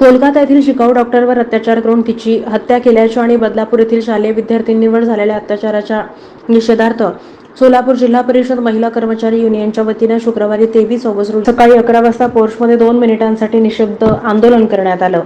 कोलकाता येथील शिकाऊ डॉक्टरवर अत्याचार करून तिची हत्या केल्याच्या आणि बदलापूर येथील शालेय विद्यार्थ्यांवर झालेल्या अत्याचाराच्या निषेधार्थ सोलापूर जिल्हा परिषद महिला कर्मचारी युनियनच्या वतीने शुक्रवारी तेवीस ऑगस्ट रोजी सकाळी अकरा वाजता पोर्चमध्ये दोन मिनिटांसाठी निशब्द आंदोलन करण्यात आलं.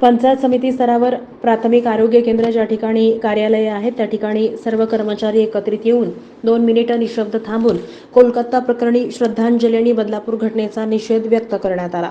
पंचायत समिती स्तरावर प्राथमिक आरोग्य केंद्र ज्या ठिकाणी कार्यालये आहेत त्या ठिकाणी सर्व कर्मचारी एकत्रित येऊन दोन मिनिटं निशब्द थांबून कोलकाता प्रकरणी श्रद्धांजली आणि बदलापूर घटनेचा निषेध व्यक्त करण्यात आला.